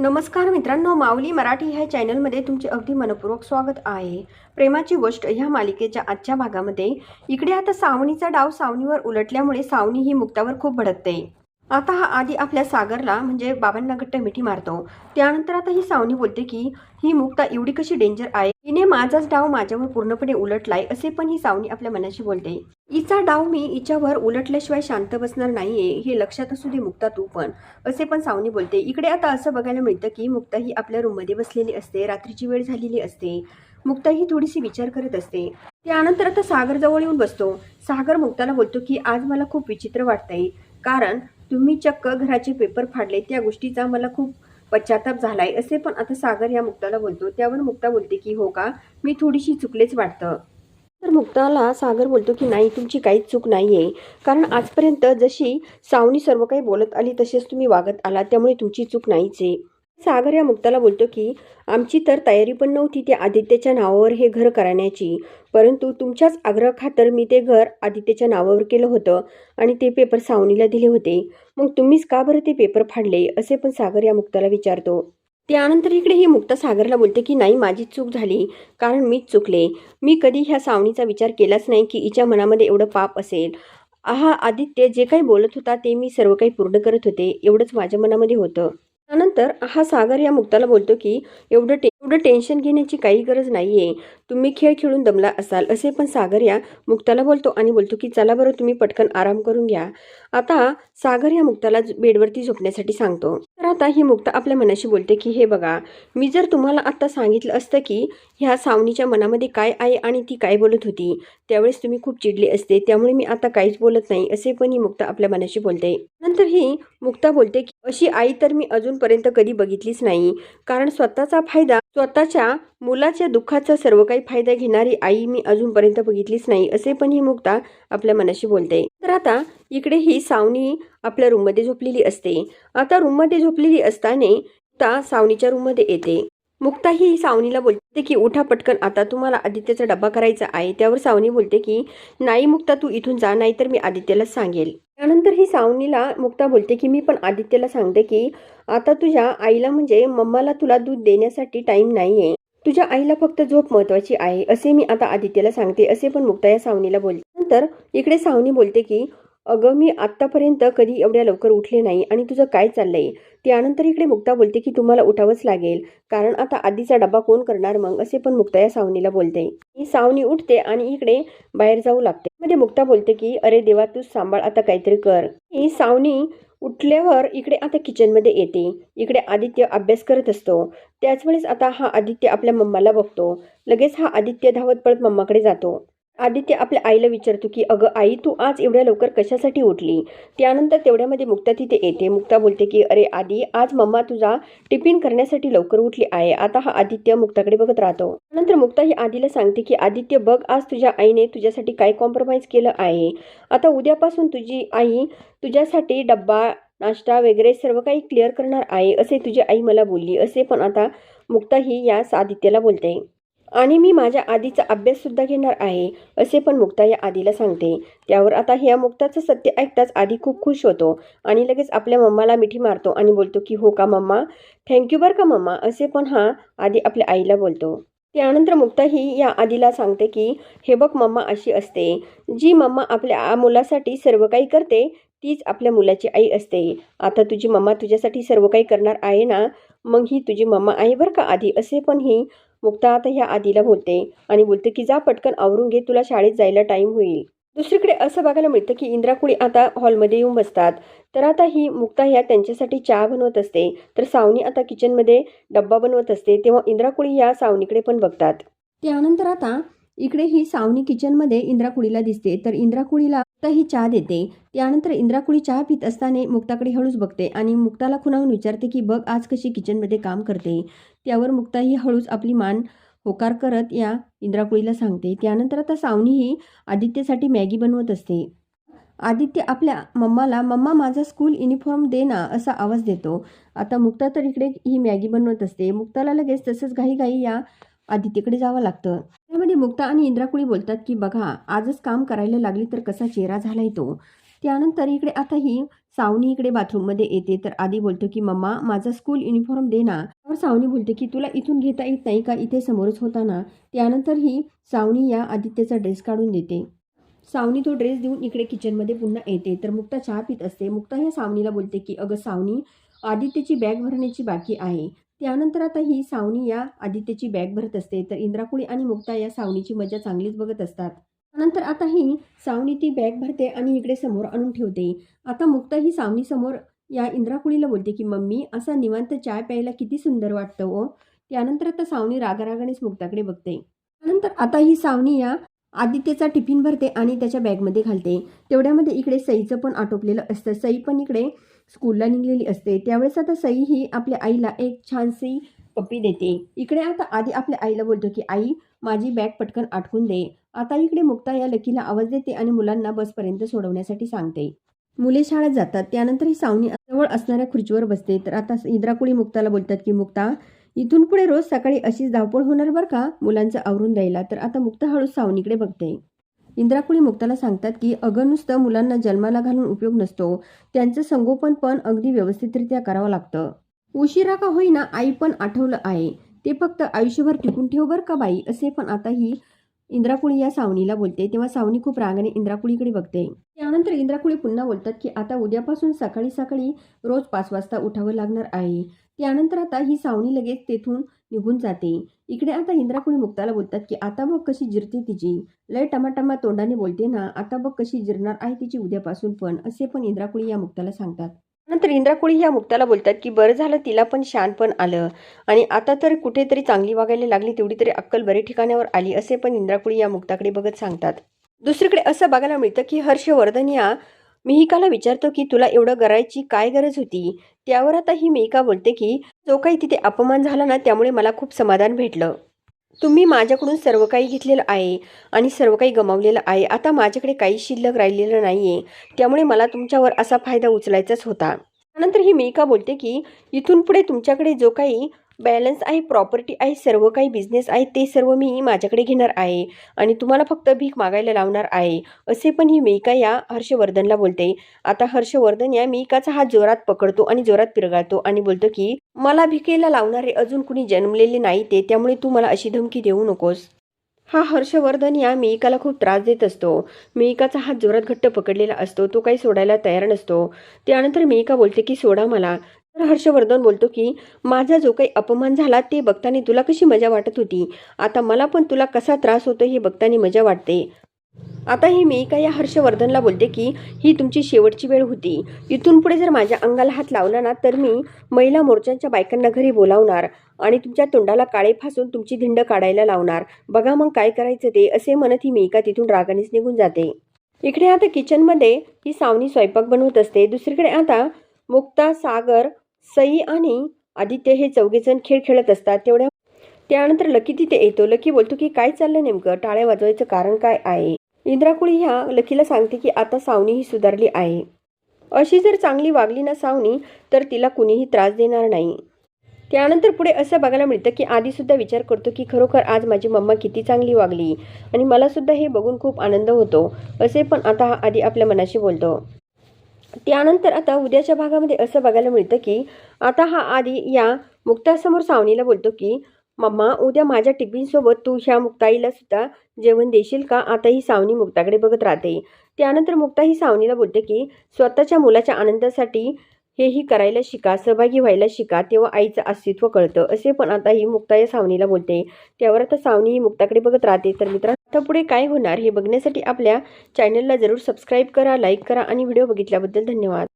नमस्कार मित्रांनो माऊली मराठी ह्या चॅनलमध्ये तुमचे अगदी मनपूर्वक स्वागत आहे. प्रेमाची गोष्ट ह्या मालिकेच्या आजच्या भागामध्ये. इकडे आता सावनीचा डाव सावनीवर उलटल्यामुळे सावनी ही मुक्तावर खूप भडकते. आता हा आधी आपल्या सागरला म्हणजे बाबांना घट्ट मिठी मारतो. त्यानंतर आता ही सावनी बोलते की ही मुक्ता एवढी कशी डेंजर आहे? हिने माझाच डाव माझ्यावर पूर्णपणे उलटलाय असे पण ही सावनी आपल्या मनाशी बोलते. हिचा डाव मी हिच्यावर उलटल्याशिवाय शांत बसणार नाहीये हे लक्षात असू दे मुक्ता तू पण असे पण सावनी बोलते. इकडे आता असं बघायला मिळतं की मुक्ता ही आपल्या रूममध्ये बसलेली असते रात्रीची वेळ झालेली असते. मुक्ता ही थोडीशी विचार करत असते. त्यानंतर आता सागर जवळ येऊन बसतो. सागर मुक्ताला बोलतो की आज मला खूप विचित्र वाटतंय. कारण तुम्ही चक्क घराचे पेपर फाडले त्या गोष्टीचा मला खूप पश्चाताप झालाय. असे पण आता सागर या मुक्ताला बोलतो. त्यावर मुक्ता बोलते की हो का? मी थोडीशी चुकलेच वाटतं. तर मुक्ताला सागर बोलतो की नाही तुमची काहीच चूक नाही आहे कारण आजपर्यंत जशी सावनी सर्व काही बोलत आली तसेच तुम्ही वागत आला त्यामुळे तुमची चूक नाहीच आहे. सागर या मुक्ताला बोलतो की आमची तर तयारी पण नव्हती त्या आदित्यच्या नावावर हे घर करण्याची. परंतु तुमच्याच आग्रहखातर मी ते घर आदित्यच्या नावावर केलं होतं आणि ते पेपर सावनीला दिले होते. मग तुम्हीच का बरं ते पेपर फाडले? असे पण सागर या मुक्ताला विचारतो. त्यानंतर इकडे ही मुक्ता सागरला बोलते की नाही माझी चूक झाली. कारण मीच चुकले. मी कधी ह्या सावनीचा विचार केलाच नाही की हिच्या मनामध्ये एवढं पाप असेल. आहा आदित्य जे काही बोलत होता ते मी सर्व काही पूर्ण करत होते. एवढंच माझ्या मनामध्ये होतं. त्यानंतर हा सागर या मुक्ताला बोलतो की एवढं टे एवढं टेन्शन घेण्याची काही गरज नाही आहे तुम्ही खेळ खेळून दमला असाल असे पण सागर या मुक्ताला बोलतो आणि बोलतो की चला बरं तुम्ही पटकन आराम करून घ्या. आता सागर या मुक्ताला बेडवरती झोपण्यासाठी सांगतो. आता ही मुक्ता आपल्या मनाशी बोलते की हे बघा मी जर तुम्हाला आत्ता सांगितलं असतं की ह्या सावनीच्या मनामध्ये काय आहे आणि ती काय बोलत होती त्यावेळेस तुम्ही खूप चिडले असते त्यामुळे मी आता काहीच बोलत नाही असे पण ही मुक्ता आपल्या मनाशी बोलते. नंतर ही मुक्ता बोलते की अशी आई तर मी अजूनपर्यंत कधी बघितलीच नाही कारण स्वतःचा फायदा स्वतःच्या मुलाच्या दुःखाचा सर्व काही फायदा घेणारी आई मी अजूनपर्यंत बघितलीच नाही असे पण ही मुक्ता आपल्या मनाशी बोलते. तर आता इकडे ही सावनी आपल्या रूममध्ये झोपलेली असते. आता रूममध्ये झोपलेली असताना मुक्ता सावनीच्या रूममध्ये येते. मुक्ता ही सावनीला बोलते की उठा पटकन आता तुम्हाला आदित्यचा डब्बा करायचा आहे. त्यावर सावनी बोलते की नाही मुक्ता तू इथून जा नाहीतर मी आदित्यला सांगेल. त्यानंतर ही सावनीला मुक्ता बोलते की मी पण आदित्यला सांगते की आता तुझ्या आईला म्हणजे मम्माला तुला दूध देण्यासाठी टाईम नाही आहे तुझ्या आईला फक्त झोप महत्वाची आहे. असे मी आता आदित्यला सांगते असे पण मुक्ता या सावनीला बोलते. नंतर इकडे सावनी बोलते की अगं मी आत्तापर्यंत कधी एवढ्या लवकर उठले नाही आणि तुझं काय चाललंय? त्यानंतर इकडे मुक्ता बोलते की तुम्हाला उठावंच लागेल. कारण आता आधीचा डबा कोण करणार मग? असे पण मुक्ता या सावनीला बोलते. ही सावनी उठते आणि इकडे बाहेर जाऊ लागते. मध्ये मुक्ता बोलते की अरे देवा तू सांभाळ आता काहीतरी कर. ही सावनी उठल्यावर इकडे आता किचनमध्ये येते. इकडे आदित्य अभ्यास करत असतो. त्याच वेळेस आता हा आदित्य आपल्या मम्माला बघतो. लगेच हा आदित्य धावत पळत मम्माकडे जातो. आदित्य आपल्या आईला विचारतो की अगं आई तू आज एवढ्या लवकर कशासाठी उठली? त्यानंतर तेवढ्यामध्ये मुक्ता तिथे येते. मुक्ता बोलते की अरे आदी आज मम्मा तुझा टिफिन करण्यासाठी लवकर उठली आहे. आता हा आदित्य मुक्ताकडे बघत राहतो. नंतर मुक्ता ही आधीला सांगते की आदित्य बघ आज तुझ्या आईने तुझ्यासाठी काय कॉम्प्रोमाइज केलं आहे. आता उद्यापासून तुझी आई तुझ्यासाठी डब्बा नाश्ता वगैरे सर्व काही क्लिअर करणार आहे असे तुझी आई मला बोलली. असे पण आता मुक्ता ही यास आदित्यला बोलते. आणि मी माझ्या आधीचा अभ्याससुद्धा घेणार आहे असे पण मुक्ता या आधीला सांगते. त्यावर आता ह्या मुक्ताचं सत्य ऐकताच आधी खूप खुश होतो आणि लगेच आपल्या मम्माला मिठी मारतो आणि बोलतो की हो का मम्मा? थँक्यू बरं का मम्मा? असे पण हा आधी आपल्या आईला बोलतो. त्यानंतर मुक्ता ही या आधीला सांगते की हे बघ मम्मा अशी असते. जी मम्मा आपल्या मुलासाठी सर्व काही करते तीच आपल्या मुलाची आई असते. आता तुझी मम्मा तुझ्यासाठी सर्व काही करणार आहे ना? मग ही तुझी मम्मा आहे बरं का आधी? असे पण ही मुक्ता आता ह्या आधीला बोलते आणि बोलते की जा पटकन आवरून घे तुला शाळेत जायला टाईम होईल. दुसरीकडे असं बघायला मिळतं की इंद्राकुळी आता हॉलमध्ये येऊन बसतात. तर आता ही मुक्ता ह्या त्यांच्यासाठी चहा बनवत असते. तर सावनी आता किचनमध्ये डब्बा बनवत असते. तेव्हा इंद्राकुळी या सावनीकडे पण बघतात. त्यानंतर आता इकडे ही सावनी किचनमध्ये इंद्राकुळीला दिसते. तर इंद्राकुळीला तर ही चहा देते. त्यानंतर इंद्राकुळी चहा पित असताना मुक्ताकडे हळूच बघते आणि मुक्ताला खुणावून विचारते की बघ आज कशी किचनमध्ये काम करते? त्यावर मुक्ता ही हळूच आपली मान होकार करत या इंद्राकुळीला सांगते. त्यानंतर आता सावनी ही आदित्यसाठी मॅगी बनवत असते. आदित्य आपल्या मम्माला मम्मा माझा स्कूल युनिफॉर्म दे ना असा आवाज देतो. आता मुक्ता तर इकडे ही मॅगी बनवत असते. मुक्ताला लगेच तसंच घाई या आदित्यकडे जावं लागतं. मुक्ता आणि इंद्राकुळी बोलतात की बघा आजच काम करायला लागली तर कसा चेहरा झालाय तो? त्यानंतर इकडे आता ही सावनी इकडे बाथरूममध्ये येते. तर आधी बोलतो की मम्मा माझा स्कूल युनिफॉर्म दे ना. तर सावनी बोलते की तुला इथून घेता येत नाही का? इथे समोरच होता ना. त्यानंतर ही सावनी या आदित्यचा ड्रेस काढून देते. सावनी तो ड्रेस देऊन इकडे किचनमध्ये पुन्हा येते. तर मुक्ता चहा पित असते. मुक्ता ह्या सावनीला बोलते की अगं सावनी आदित्यची बॅग भरण्याची बाकी आहे. त्यानंतर आता ही सावनी या आदित्यची बॅग भरत असते. तर इंद्राकुळी आणि मुक्ता या सावनीची मजा चांगलीच बघत असतात. नंतर आता ही सावनी ती बॅग भरते आणि इकडे समोर आणून ठेवते. आता मुक्ता ही सावनी समोर या इंद्राकुळीला बोलते की मम्मी असा निवांत चाय प्यायला किती सुंदर वाटतं ओ त्यानंतर आता सावनी रागारागानेच मुक्ताकडे बघते. त्यानंतर आता ही सावनी या आदित्यचा टिफिन भरते आणि त्याच्या बॅगमध्ये घालते. तेवढ्यामध्ये इकडे सईचं पण आटोपलेलं असतं. सई पण इकडे स्कूलला निघलेली असते. त्यावेळेस आता सई ही आपल्या आईला एक छानसी पप्पी देते. इकडे आता आधी आपल्या आईला बोलतो की आई माझी बॅग पटकन आटकून दे. आता इकडे मुक्ता या लकीला आवाज देते आणि मुलांना बसपर्यंत सोडवण्यासाठी सांगते. मुले शाळेत जातात. त्यानंतर ही सावनी जवळ असणाऱ्या खुर्चीवर बसते. तर आता इंद्राकुळी मुक्ताला बोलतात की मुक्ता इथून पुढे रोज सकाळी अशीच धावपळ होणार बरं का? मुलांचं आवरून द्यायला. तर आता मुक्ता हळूच सावनीकडे बघते. इंद्राकुळी मुक्ताला सांगतात की अगं नुसतं मुलांना जन्माला घालून उपयोग नसतो. त्यांचं संगोपन पण अगदी व्यवस्थितरित्या करावं लागतं. उशिरा का होईना आई पण आठवलं आहे. ते फक्त आयुष्यभर टिकून ठेव बरं का बाई? असे पण आता ही इंद्राकुळी या सावनीला बोलते. तेव्हा सावनी खूप रागाने इंद्राकुळीकडे बघते. त्यानंतर इंद्राकुळी पुन्हा बोलतात की आता उद्यापासून सकाळी सकाळी रोज पाच वाजता उठावं लागणार आहे. त्यानंतर आता ही सावनी लगेच तेथून निघून जाते. इकडे आता इंद्राकुणी मुक्ताला बोलतात की आता बघ कशी जिरते तिची. लय टमाटमा तोंडाने बोलते ना. आता बघ कशी जिरणार आहे तिची उद्यापासून पण. असे पण इंद्राकुळी या मुक्ताला सांगतात. नंतर इंद्राकुळी या मुक्ताला बोलतात की बरं झालं तिला पण शान पण आलं. आणि आता तर कुठेतरी चांगली वागायला लागली तेवढी तरी अक्कल बरे ठिकाणावर आली. असे पण इंद्राकुळी या मुक्ताकडे बघत सांगतात. दुसरीकडे असं बघायला मिळतं की हर्षवर्धन या मिहिकाला विचारतो की तुला एवढं करायची काय गरज होती? त्यावर आता ही मिहिका बोलते की जो काही तिथे अपमान झाला ना त्यामुळे मला खूप समाधान भेटलं. तुम्ही माझ्याकडून सर्व काही घेतलेलं आहे आणि सर्व काही गमावलेलं आहे. आता माझ्याकडे काही शिल्लक राहिलेलं नाही आहे त्यामुळे मला तुमच्यावर असा फायदा उचलायचाच होता. त्यानंतर ही मिहिका बोलते की इथून पुढे तुमच्याकडे जो काही बॅलन्स आहे प्रॉपर्टी आहे सर्व काही बिझनेस आहे ते सर्व मी माझ्याकडे घेणार आहे आणि तुम्हाला फक्त भीक मागायला लावणार आहे असे पण ही मेका या हर्षवर्धनला बोलते. आता हर्षवर्धन या मेकाचा हात जोरात पकडतो आणि जोरात पिरगाळतो आणि बोलतो की मला भिकेला लावणारे अजून कुणी जन्मलेले नाही ते त्यामुळे तू मला अशी धमकी देऊ नकोस. हा हर्षवर्धन या मिहिकाला खूप त्रास देत असतो. मिहिकाचा हात जोरात घट्ट पकडलेला असतो तो काही सोडायला तयार नसतो. त्यानंतर मिहिका बोलते की सोडा मला. तर हर्षवर्धन बोलतो की माझा जो काही अपमान झाला ते बघताना तुला कशी मजा वाटत होती? आता मला पण तुला कसा त्रास होतो हे बघताना मजा वाटते. आता ही मिहिका या हर्षवर्धनला बोलते की ही तुमची शेवटची वेळ होती. इथून पुढे जर माझ्या अंगाला हात लावला ना तर मी महिला मोर्चांच्या बायकांना घरी बोलावणार आणि तुमच्या तोंडाला काळे फासून तुमची धिंड काढायला लावणार. बघा मग काय करायचं ते असे म्हणत ही मिहिका तिथून रागानेच निघून जाते. इकडे आता किचनमध्ये ही सावनी स्वयंपाक बनवत असते. दुसरीकडे आता मुक्ता सागर सई आणि आदित्य हे चौघेजण खेळ खेळत असतात. तेवढ्या त्यानंतर लकी तिथे येतो. लकी बोलतो की काय चाललं नेमकं? टाळ्या वाजवायचं कारण काय आहे? इंद्राकुळी ह्या लकीला सांगते की आता सावनी ही सुधारली आहे. अशी जर चांगली वागली ना सावनी तर तिला कुणीही त्रास देणार नाही. त्यानंतर पुढे असं बघायला मिळतं की आधीसुद्धा विचार करतो की खरोखर आज माझी मम्मा किती चांगली वागली आणि मलासुद्धा हे बघून खूप आनंद होतो. असे पण आता हा आधी आपल्या मनाशी बोलतो. त्यानंतर आता उद्याच्या भागामध्ये असं बघायला मिळतं की आता हा आधी या मुक्तासमोर सावनीला बोलतो की मम्मा उद्या माझ्या टिफिनसोबत तू ह्या मुक्ताईला सुद्धा जेवण देशील का? आता ही सावनी मुक्ताकडे बघत राहते. त्यानंतर मुक्ता ही सावनीला बोलते की स्वतःच्या मुलाच्या आनंदासाठी हेही करायला शिका सहभागी व्हायला शिका तेव्हा आईचं अस्तित्व कळतं. असे पण आता ही मुक्ता या सावनीला बोलते. त्यावर आता सावनी ही मुक्ताकडे बघत राहते. तर मित्रांनो आता पुढे काय होणार हे बघण्यासाठी आपल्या चॅनलला जरूर सबस्क्राईब करा लाईक करा आणि व्हिडिओ बघितल्याबद्दल धन्यवाद.